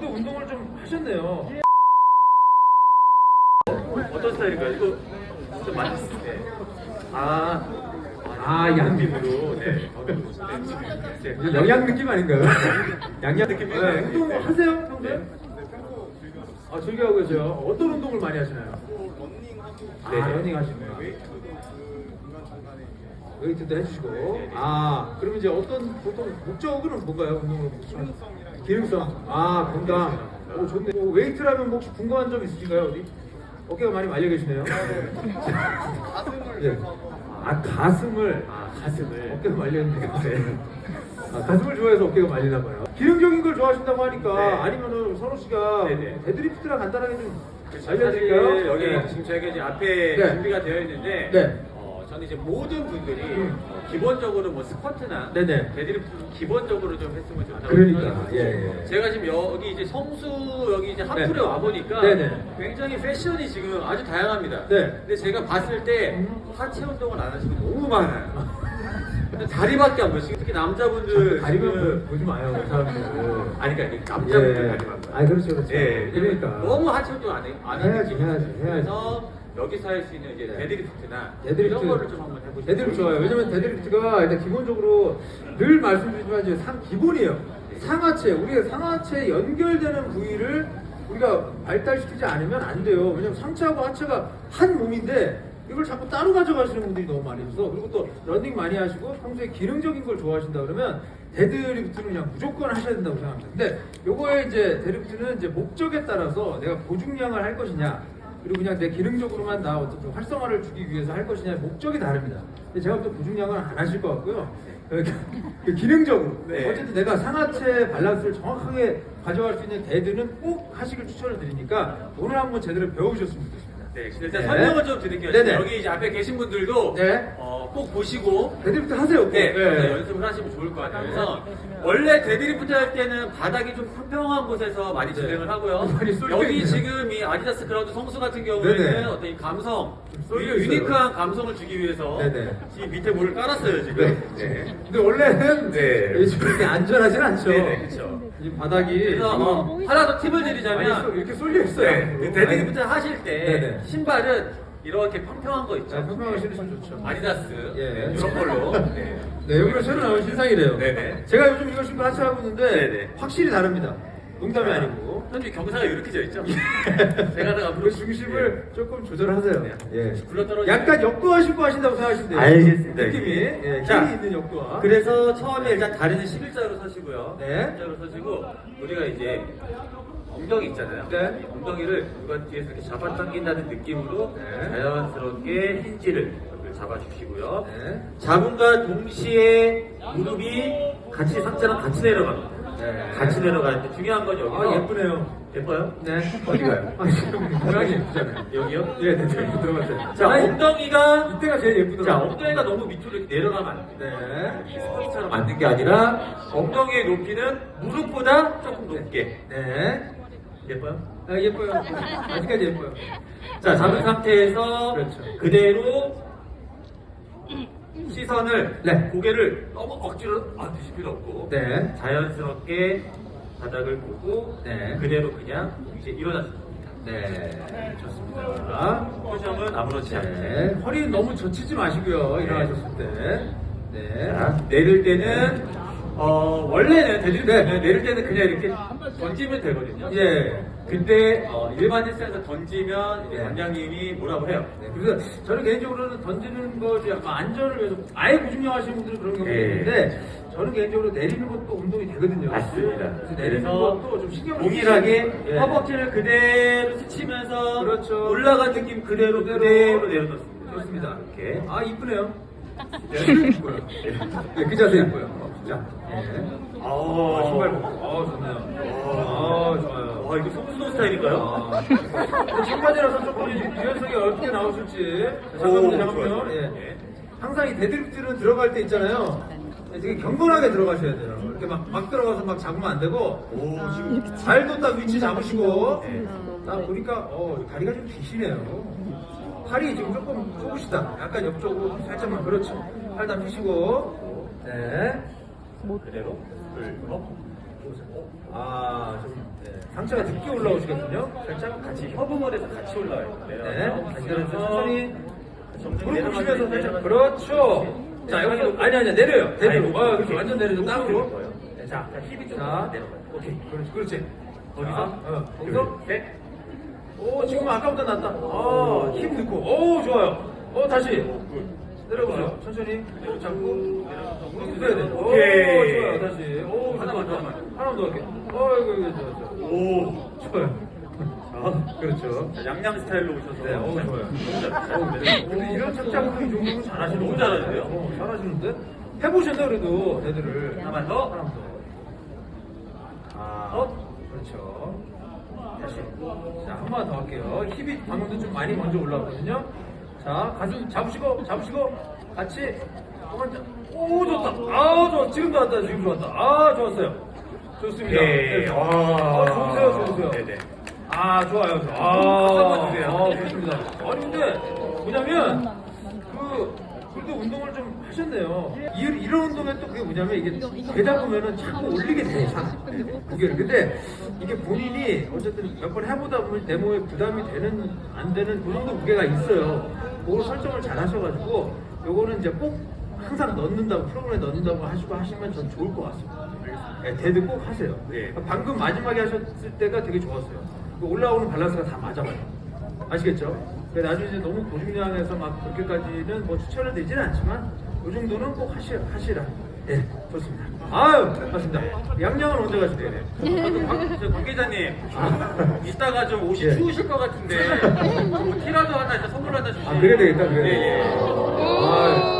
오늘도 운동을 좀 하셨네요. 어떤 스타일인가요? 이거 좀 많이 네. 아, 아 양빔으로. 네. 네. 이제 영양 느낌 아닌가요? 양양 느낌. 네. 운동 하세요, 평소에? 아 즐겨하고 계세요. 어떤 운동을 많이 하시나요? 아, 네. 러닝 하시네요. 웨이트도 해주시고. 아, 그러면 이제 어떤 보통 목적은 뭔가요? 운동을 기능성. 아, 건강. 오, 좋네. 뭐 웨이트라면 뭐 혹시 궁금한 점 있으신가요? 어디? 어깨가 많이 말려 계시네요. 예. 아, 가슴을. 아 가슴을 어깨가 말렸는데 아, 가슴을 좋아해서 어깨가 말리나 봐요. 기능적인 걸 좋아하신다고 하니까 네. 아니면은 선호 씨가 네네. 데드리프트랑 간단하게 좀 사실 알려드릴까요? 여기 네. 지금 저희가 이제 앞에 네. 준비가 되어 있는데 네. 어, 저는 이제 모든 분들이 기본적으로 뭐 스쿼트나 네네. 데드리프트 기본적으로 좀 했으면 좋다고 그러니까, 생각하고 예, 예. 제가 지금 여기 이제 성수 여기 이제 하프에 네. 와 보니까 네네. 굉장히 패션이 지금 아주 다양합니다. 네. 근데 제가 봤을 때 음. 하체 운동을 안 하시는 분 너무 많아요. 근데 다리밖에 안 보시고 특히 남자분들 다리만 지금 보- 보지 마요, 그 사람들. 아니 그러니까 남자분들 예. 다리만 봐요. 아니, 그렇죠, 그렇죠. 예, 그러니까. 너무 하체 운동 안 해. 안 해야지. 해야지, 해야지. 그래서 여기서 할 수 있는 이제 네. 데드리프트나 데드리프트. 이런 거를 좀 한번 해보시죠. 데드리프트 좋아요. 왜냐면 데드리프트가 일단 기본적으로 늘 말씀드리지만 이제 상 기본이에요. 상하체, 우리가 상하체에 연결되는 부위를 우리가 발달시키지 않으면 안 돼요. 왜냐면 상체하고 하체가 한 몸인데 이걸 자꾸 따로 가져가시는 분들이 너무 많이 있어서 그리고 또 러닝 많이 하시고 평소에 기능적인 걸 좋아하신다 그러면 데드리프트는 그냥 무조건 하셔야 된다고 생각합니다. 근데 요거에 이제 데드리프트는 이제 목적에 따라서 내가 보중량을 할 것이냐 그리고 그냥 내 기능적으로만 나 어떤 좀 활성화를 주기 위해서 할 것이냐 목적이 다릅니다. 근데 제가 또 보중량은 안 하실 것 같고요. 그러니까 그 기능적으로 네. 어쨌든 내가 상하체 밸런스를 정확하게 가져갈 수 있는 데드는 꼭 하시길 추천을 드리니까 오늘 한번 제대로 배우셨으면 좋겠습니다. 네, 일단 네. 설명을 좀 드릴게요. 네네. 여기 이제 앞에 계신 분들도 네. 어, 꼭 보시고 데드리프트 하세요. 꼭. 네, 그래서 연습을 하시면 좋을 것 같아요. 그래서 원래 데드리프트 할 때는 바닥이 좀 평평한 곳에서 많이 네. 진행을 하고요. 많이 쏠려 여기 있네요. 지금 이 아디다스 그라운드 성수 같은 경우에는 네네. 어떤 이 감성, 쏠려 있어요. 유니크한 감성을 주기 위해서 네네. 이 밑에 물을 깔았어요 지금. 네. 근데 원래는 네. 이렇게 안전하진 않죠. 네네, 그렇죠. 이 바닥이 그래서 어, 하나 더 팁을 많이 드리자면 쏠- 이렇게 쏠려 있어요. 네, 데드리프트 하실 때 네네. 신발은 이렇게 평평한 거 있죠. 자, 평평하게 신으시면 좋죠. 아디다스 예. 네, 이런 걸로. 네. 네, 여기로 새로 나온 신상이래요. 네네. 제가 요즘 이거 신고 하체 하고 있는데 네네. 확실히 다릅니다. 농담이 아니고. 현재 경사가 이렇게 져 있죠. 제가 다 앞으로 그 중심을 조금 조절하세요. 네. 예. 굴러 떨어지는 약간 역도화 신고 하신다고 생각하시면 돼요. 알겠습니다. 느낌이 예, 자, 힘이 있는 역도화. 그래서 처음에 일단 다리는 11자로 서시고요. 네. 11자로 서시고 우리가 이제 엉덩이 있잖아요. 네. 이 엉덩이를 누가 뒤에서 이렇게 잡아당긴다는 느낌으로 네. 자연스럽게 힌지를 잡아주시고요. 네. 잡음과 동시에 무릎이 같이 상체랑 같이 내려갑니다. 네. 같이 내려가는데 중요한 건 여기서 아, 예쁘네요. 예뻐요? 네. 어디가요? 아, 모양이 예쁘잖아요. 여기요? 예, 네, 네, 들어갔어요. 자, 아니, 엉덩이가 이때가 제일 자, 예쁘더라고요. 엉덩이가 너무 밑으로 이렇게 내려가면 안 돼요. 네. 스쿼트처럼 앉는 게 아니라 엉덩이의 높이는 무릎보다 조금 높게. 네. 예뻐요? 아, 예뻐요. 아직까지 예뻐요. 자, 잡은 상태에서 그렇죠. 그대로 시선을 네. 고개를 너무 억지로 얹으실 필요 없고 네. 자연스럽게 바닥을 보고 네. 그대로 그냥 이제 일어나시면 됩니다. 네. 좋습니다. 표정은 아무렇지 않게. 네. 허리 너무 젖히지 마시고요. 일어나셨을 때. 네. 자, 내릴 때는 어, 원래는 데드리프트는 내릴 때는 그냥 이렇게 던지면 되거든요. 예. 근데 어, 일반 헬스에서 던지면 이제 네. 원장님이 뭐라고 해요? 네, 그래서 저는 개인적으로는 던지는 것이 약간 안전을 위해서 아예 무중력 하시는 분들은 그런 경우도 네. 있는데 저는 개인적으로 내리는 것도 운동이 되거든요. 맞습니다. 그래서 내리는 그래서 것도 좀 신경을 동일하게 쓰시고. 예. 허벅지를 그대로 스치면서 그렇죠. 올라간 느낌 그대로 그대로. 그대로 내려놓습니다. 좋습니다. 이렇게. 아 이쁘네요. 네. 네, 그 자세 이뻐요. 자, 예. 아, 아, 신발 보고. 아 좋네요. 아 좋아요. 와, 이거 송수도 스타일인가요? 아, 청바지라서 조금 유- 유연성이 어떻게 나오실지 잠깐만요, 오, 잠깐만요. 예. 네. 항상 이 데드리프트는 들어갈 때 있잖아요. 되게 경건하게 들어가셔야 돼요. 이렇게 막, 막 들어가서 막 잡으면 안 되고 오, 지금 발도 딱 위치 잡으시고 네. 딱 보니까 어 다리가 좀 기시네요. 팔이 지금 조금 좁으시다. 약간 옆쪽으로 살짝만 그렇죠. 팔 다 펴시고 네. 그대로 불고 아, 좀, 네. 상체가 늦게 올라오시거든요. 살짝 같이 협응을 해서 같이 올라와야 돼요. 네, 다시 내려서 천천히. 무릎 보시면서 살짝 그렇죠. 자 여기서 아니 아니 내려요. 내려요. 아이고, 아, 이렇게. 완전 내려서 땅으로. 네, 자, 자, 힙이 좀 자, 내려가요. 오케이. 그렇지, 그렇지. 거기서 자, 어, 거기서. 셋. 오, 지금 아까보다 낫다. 아, 힘 넣고. 오, 좋아요. 어, 다시. 내려보세요. 천천히. 잡고. 써야 돼. 오. 좋아요. 다시. 오, 하나만 더, 하나만. 하나만 더 할게. 어, 이거, 이거, 좋아, 좋아. 오. 좋아요. 아, 그렇죠. 자, 양양 스타일로 오셔서. 네, 어, 좋아요. 어, 근데 이런 착장도 이 정도면 잘하시는 너무 거 잘하는데요? 어, 잘하시는데? 해보셨나요, 그래도, 애들을. 하나만 더. 하나만 더. 아, 어? 그렇죠. 다시. 자, 한 번 더 할게요. 힙이 방금도 좀 많이 먼저 올라왔거든요. 자, 가슴 잡으시고, 잡으시고, 같이. 한번 더. 오, 좋다. 아, 좋아. 지금 좋았다. 지금 좋았다. 아, 좋았어요. 좋습니다. 네. 네. 와. 아, 좋으세요, 좋으세요. 네네. 아, 좋아요. 좋아요. 한번 아, 주세요. 아, 좋습니다. 아니, 근데, 뭐냐면, 그, 그래도 운동을 좀 하셨네요. 이, 이런 운동에 또 그게 뭐냐면, 이게 되다 보면은 자꾸 올리게 돼, 상 무게를. 근데, 이게 본인이 어쨌든 몇 번 해보다 보면 내 몸에 부담이 되는, 안 되는 그 정도 무게가 있어요. 그걸 설정을 잘 하셔가지고, 요거는 이제 꼭 항상 넣는다고, 프로그램에 넣는다고 하시고 하시면 전 좋을 것 같습니다. 네, 데드 꼭 하세요. 네. 방금 마지막에 하셨을 때가 되게 좋았어요. 그 올라오는 밸런스가 다 맞아가요. 아시겠죠? 나중에 이제 너무 고중량해서 막 그렇게까지는 뭐 추천을 드리지는 않지만 이 정도는 꼭 하시, 하시라. 네, 좋습니다. 아유, 맞습니다. 양양은 언제 가시대요? 아, 관, 저 관계자님, 아. 이따가 좀 옷이 예. 추우실 것 같은데, 뭐 티라도 하나, 이제 선물 하나 주시면. 아, 그래야 되겠다, 그래야 예, 되겠다. 예. 아유,